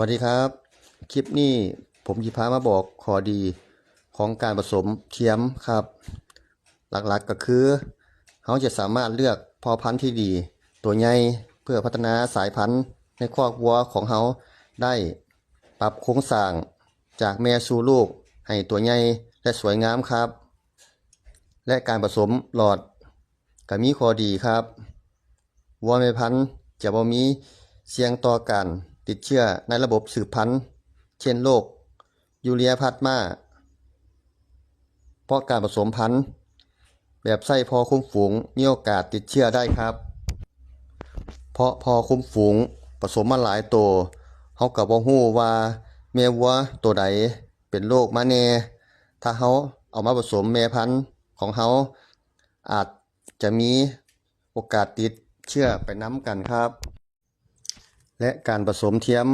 วัสดีครับ คลิปนี้ผมยิพามาบอกข้อดีของการผสมเทียมครับ หลักๆกก็คือเขาจะสามารถเลือกพอพันธุ์ที่ดี ตัวใหญ่เพื่อพัฒนาสายพันธุ์ในครอกวัวของเขาได้ปรับโครงสร้างจากแม่สู่ลูกให้ตัวใหญ่และสวยงามครับ และการผสมหลอดก็มีข้อดีครับวัวแม่พันธุ์จะบ่มีเสียงต่อการ ติดเชื้อในระบบสืบพันธุ์ เช่นโรคยูเรียพาสมาเพราะการผสมพันธุ์ แบบไส้พอคุ้มฝูงมีโอกาสติดเชื้อได้ครับ เพราะพอคุ้มฝูงผสมมาหลายตัวเฮาก็บ่ฮู้ว่าแม่วัวตัวใดเป็นโรคมาแน่ถ้าเฮาเอามาผสมแม่พันธุ์ของเฮาอาจจะมีโอกาสติดเชื้อไปน้ำกันครับ และการผสมเทียม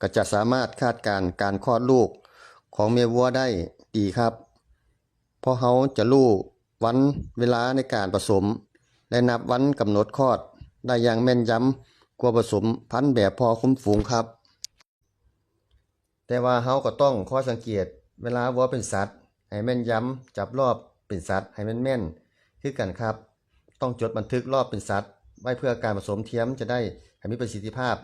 ก็จะสามารถคาดการณ์การคลอดลูกของแม่วัวได้ดีครับ เพราะเขาจะรู้วันเวลาในการผสม และนับวันกำหนดคลอดได้อย่างแม่นยำกว่าผสมพันธุ์แบบพอคุ้มฝูงครับ แต่ว่าเขาก็ต้องคอยสังเกตเวลาวัวเป็นสัตว์ ให้แม่นยำจับรอบเป็นสัตว์ให้แม่นแม่นคือกันครับ ต้องจดบันทึกรอบเป็นสัตว์ ไว้เพื่อการผสมเทียมจะได้ให้มีประสิทธิภาพ